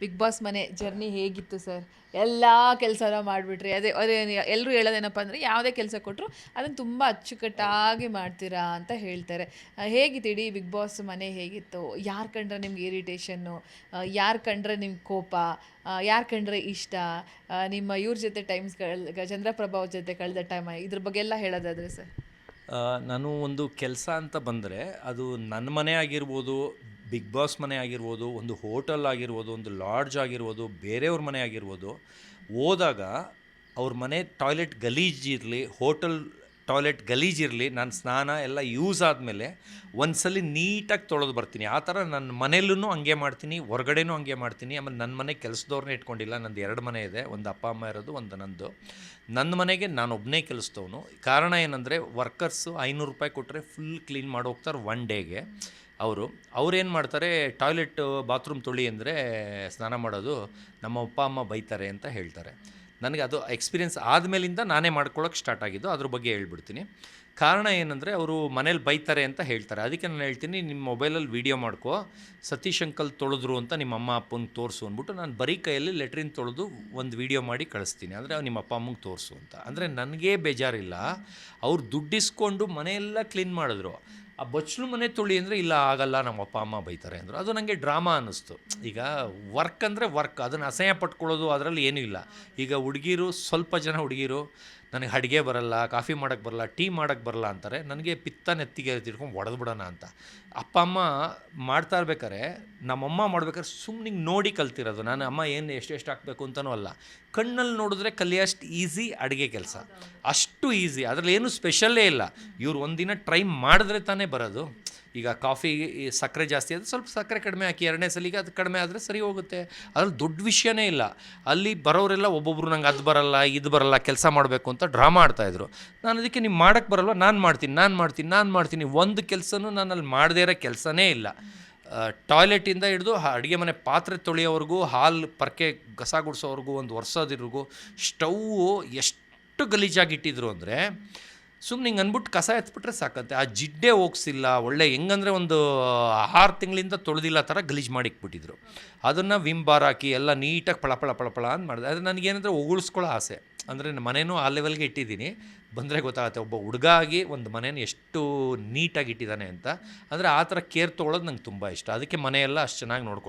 Big boss ಮನೆ journey ಹೇಗಿತ್ತು sir ಎಲ್ಲ ಕೆಲಸನ ಮಾಡಿಬಿಟ್ರಿ. ಅದೇ ಅದೇ ಎಲ್ಲರೂ ಹೇಳೋದೇನಪ್ಪ ಅಂದರೆ ಯಾವುದೇ ಕೆಲಸ ಕೊಟ್ಟರು ಅದನ್ನು ತುಂಬ ಅಚ್ಚುಕಟ್ಟಾಗಿ ಮಾಡ್ತೀರಾ ಅಂತ ಹೇಳ್ತಾರೆ. ಹೇಗಿತ್ತು ಇಡೀ ಬಿಗ್ ಬಾಸ್ ಮನೆ ಹೇಗಿತ್ತು? ಯಾರು ಕಂಡ್ರೆ ನಿಮ್ಗೆ ಇರಿಟೇಷನ್ನು ಯಾರು ಕಂಡ್ರೆ ನಿಮ್ಗೆ ಕೋಪ? ಯಾರು ಕಂಡ್ರೆ ಇಷ್ಟ? ನಿಮ್ಮ ಇವ್ರ ಜೊತೆ ಟೈಮ್ಸ್ ಕಳ್, ಚಂದ್ರಪ್ರಭಾ ಜೊತೆ ಕಳೆದ ಟೈಮ್ ಇದ್ರ ಬಗ್ಗೆ ಎಲ್ಲ ಹೇಳೋದಾದ್ರೆ ಸರ್ ನಾನು ಒಂದು ಕೆಲಸ ಅಂತ ಬಂದರೆ ಅದು ನನ್ನ ಮನೆ ಆಗಿರ್ಬೋದು ಬಿಗ್ ಬಾಸ್ ಮನೆ ಆಗಿರ್ಬೋದು, ಒಂದು ಹೋಟೆಲ್ ಆಗಿರ್ಬೋದು, ಒಂದು ಲಾಡ್ಜ್ ಆಗಿರ್ಬೋದು, ಬೇರೆಯವ್ರ ಮನೆ ಆಗಿರ್ಬೋದು, ಹೋದಾಗ ಅವ್ರ ಮನೆ ಟಾಯ್ಲೆಟ್ ಗಲೀಜಿರಲಿ ಹೋಟೆಲ್ ಟಾಯ್ಲೆಟ್ ಗಲೀಜಿರಲಿ ನಾನು ಸ್ನಾನ ಎಲ್ಲ ಯೂಸ್ ಆದಮೇಲೆ ಒಂದ್ಸಲಿ ನೀಟಾಗಿ ತೊಳೆದು ಬರ್ತೀನಿ. ಆ ಥರ ನನ್ನ ಮನೇಲೂ ಹಂಗೆ ಮಾಡ್ತೀನಿ, ಹೊರಗಡೆನೂ ಹಂಗೆ ಮಾಡ್ತೀನಿ. ಆಮೇಲೆ ನನ್ನ ಮನೆ ಕೆಲಸದವ್ರನ್ನೇ ಇಟ್ಕೊಂಡಿಲ್ಲ. ನಂದು ಎರಡು ಮನೆ ಇದೆ, ಒಂದು ಅಪ್ಪ, ಅಮ್ಮ ಇರೋದು, ಒಂದು ನಂದು. ನನ್ನ ಮನೆಗೆ ನಾನು ಒಬ್ಬನೇ ಕೆಲಸದವನು. ಕಾರಣ ಏನಂದರೆ ವರ್ಕರ್ಸು ಐನೂರು ರೂಪಾಯಿ ಕೊಟ್ಟರೆ ಫುಲ್ ಕ್ಲೀನ್ ಮಾಡಿ ಹೋಗ್ತಾರೆ ಒನ್ ಡೇಗೆ ಅವರು. ಅವ್ರೇನು ಮಾಡ್ತಾರೆ, ಟಾಯ್ಲೆಟ್, ಬಾತ್ರೂಮ್ ತೊಳಿ ಅಂದರೆ ಸ್ನಾನ ಮಾಡೋದು ನಮ್ಮ ಅಪ್ಪ, ಅಮ್ಮ ಬೈತಾರೆ ಅಂತ ಹೇಳ್ತಾರೆ. ನನಗೆ ಅದು ಎಕ್ಸ್ಪೀರಿಯೆನ್ಸ್ ಆದಮೇಲಿಂದ ನಾನೇ ಮಾಡ್ಕೊಳ್ಳೋಕೆ ಸ್ಟಾರ್ಟ್ ಆಗಿದ್ದು, ಅದ್ರ ಬಗ್ಗೆ ಹೇಳ್ಬಿಡ್ತೀನಿ. ಕಾರಣ ಏನಂದರೆ, ಅವರು ಮನೇಲಿ ಬೈತಾರೆ ಅಂತ ಹೇಳ್ತಾರೆ. ಅದಕ್ಕೆ ನಾನು ಹೇಳ್ತೀನಿ, ನಿಮ್ಮ ಮೊಬೈಲಲ್ಲಿ ವೀಡಿಯೋ ಮಾಡ್ಕೋ, ಸತೀಶ್ ಅಂಕಲ್ ತೊಳೆದ್ರು ಅಂತ ನಿಮ್ಮ ಅಮ್ಮ ಅಪ್ಪಂಗೆ ತೋರಿಸು ಅಂದ್ಬಿಟ್ಟು ನಾನು ಬರೀ ಕೈಯಲ್ಲಿ ಲೆಟ್ರಿನ್ ತೊಳೆದು ಒಂದು ವೀಡಿಯೋ ಮಾಡಿ ಕಳಿಸ್ತೀನಿ. ಅಂದರೆ ನಿಮ್ಮ ಅಪ್ಪ ಅಮ್ಮಂಗೆ ತೋರಿಸು ಅಂತ. ಅಂದರೆ ನನಗೇ ಬೇಜಾರಿಲ್ಲ. ಅವ್ರು ದುಡ್ಡಿಸ್ಕೊಂಡು ಮನೆಯೆಲ್ಲ ಕ್ಲೀನ್ ಮಾಡಿದ್ರು. ಆ ಬಚ್ಚಲು ಮನೆ ತುಳಿ ಅಂದರೆ ಇಲ್ಲ, ಆಗಲ್ಲ, ನಮ್ಮ ಅಪ್ಪ, ಅಮ್ಮ ಬೈತಾರೆ ಅಂದರು. ಅದು ನನಗೆ ಡ್ರಾಮಾ ಅನ್ನಿಸ್ತು. ಈಗ ವರ್ಕ್ ಅಂದರೆ ವರ್ಕ್. ಅದನ್ನು ಅಸಹ್ಯ ಪಟ್ಕೊಳ್ಳೋದು ಅದರಲ್ಲಿ ಏನೂ ಇಲ್ಲ. ಈಗ ಹುಡುಗಿರು, ಸ್ವಲ್ಪ ಜನ ಹುಡುಗಿರು ನನಗೆ ಅಡುಗೆ ಬರಲ್ಲ, ಕಾಫಿ ಮಾಡೋಕ್ಕೆ ಬರಲ್ಲ, ಟೀ ಮಾಡೋಕ್ಕೆ ಬರಲ್ಲ ಅಂತಾರೆ. ನನಗೆ ಪಿತ್ತ ನೆತ್ತಿಗೆ ತಿಳ್ಕೊಂಡು ಒಡೆದು ಬಿಡೋಣ ಅಂತ. ಅಪ್ಪ, ಅಮ್ಮ ಮಾಡ್ತಾ ಇರ್ಬೇಕಾರೆ ನಮ್ಮಮ್ಮ ಮಾಡ್ಬೇಕಾದ್ರೆ ಸುಮ್ಮನೆ ನೋಡಿ ಕಲ್ತಿರೋದು. ನಾನು, ಅಮ್ಮ, ಏನು ಎಷ್ಟೆಷ್ಟು ಹಾಕಬೇಕು? ಅಂತಲೂ ಅಲ್ಲ. ಕಣ್ಣಲ್ಲಿ ನೋಡಿದ್ರೆ ಕಲಿಯೋಷ್ಟು ಈಸಿ ಅಡುಗೆ ಕೆಲಸ. ಅಷ್ಟು ಈಸಿ. ಅದರಲ್ಲಿ ಏನು ಸ್ಪೆಷಲ್ಲೇ ಇಲ್ಲ. ಇವ್ರು ಒಂದಿನ ಟ್ರೈ ಮಾಡಿದ್ರೆ ತಾನೇ ಬರೋದು. ಈಗ ಕಾಫಿ ಸಕ್ಕರೆ ಜಾಸ್ತಿ ಆದರೆ ಸ್ವಲ್ಪ ಸಕ್ಕರೆ ಕಡಿಮೆ ಹಾಕಿ ಎರಡನೇ ಸಲಿಗೆ ಅದು ಕಡಿಮೆ ಆದರೆ ಸರಿ ಹೋಗುತ್ತೆ. ಅದ್ರಲ್ಲಿ ದೊಡ್ಡ ವಿಷಯನೇ ಇಲ್ಲ. ಅಲ್ಲಿ ಬರೋರೆಲ್ಲ ಒಬ್ಬೊಬ್ರು ನಂಗೆ ಅದು ಬರಲ್ಲ, ಇದು ಬರಲ್ಲ, ಕೆಲಸ ಮಾಡಬೇಕು ಅಂತ ಡ್ರಾ ಮಾಡ್ತಾಯಿದ್ರು ನಾನು ಅದಕ್ಕೆ ನೀವು ಮಾಡೋಕ್ಕೆ ಬರಲ್ವ? ನಾನು ಮಾಡ್ತೀನಿ ನಾನು ಮಾಡ್ತೀನಿ ನಾನು ಮಾಡ್ತೀನಿ. ಒಂದು ಕೆಲಸನೂ ನಾನು ಅಲ್ಲಿ ಮಾಡದೇ ಇರೋ ಕೆಲಸನೇ ಇಲ್ಲ. ಟಾಯ್ಲೆಟಿಂದ ಹಿಡಿದು ಅಡುಗೆ ಮನೆ ಪಾತ್ರೆ ತೊಳೆಯೋವರೆಗೂ, ಹಾಲು ಪರ್ಕೆ ಗಸ ಗುಡಿಸೋವರೆಗೂ, ಒಂದು ವರ್ಷದಿರ್ಗೂ ಸ್ಟವ್ವು ಎಷ್ಟು ಗಲೀಜಾಗಿಟ್ಟಿದ್ರು ಅಂದರೆ ಸುಮ್ಮನೆ ಹಿಂಗೆ ಅಂದ್ಬಿಟ್ಟು ಕಸ ಎತ್ಬಿಟ್ರೆ ಸಾಕತ್ತೆ. ಆ ಜಿಡ್ಡೆ ಹೋಗ್ಸಿಲ್ಲ, ಒಳ್ಳೆ ಹೆಂಗಂದ್ರೆ ಒಂದು ಆರು ತಿಂಗಳಿಂದ ತೊಳೆದಿಲ್ಲ ಥರ ಗಲೀಜು ಮಾಡಿಕ್ಬಿಟ್ಟಿದ್ರು ಅದನ್ನು ವಿಮ್ ಬಾರ್ ಹಾಕಿ ಎಲ್ಲ ನೀಟಾಗಿ ಪಳಪಳ ಪಳಪಳ ಪಳ ಪಳ ಅಂತ ಮಾಡಿದೆ. ಅದು ನನಗೇನಂದ್ರೆ ಉಗುಳಿಸ್ಕೊಳ್ಳೋ ಆಸೆ. ಅಂದರೆ ಮನೇನೂ ಆ ಲೆವೆಲ್ಗೆ ಇಟ್ಟಿದ್ದೀನಿ. ಬಂದರೆ ಗೊತ್ತಾಗುತ್ತೆ ಒಬ್ಬ ಹುಡುಗ ಆಗಿ ಒಂದು ಮನೇನ ಎಷ್ಟು ನೀಟಾಗಿ ಇಟ್ಟಿದ್ದಾನೆ ಅಂತ. ಅಂದರೆ ಆ ಥರ ಕೇರ್ ತೊಗೊಳೋದು ನಂಗೆ ತುಂಬ ಇಷ್ಟ. ಅದಕ್ಕೆ ಮನೆಯೆಲ್ಲ ಅಷ್ಟು ಚೆನ್ನಾಗಿ ನೋಡ್ಕೊಂಡು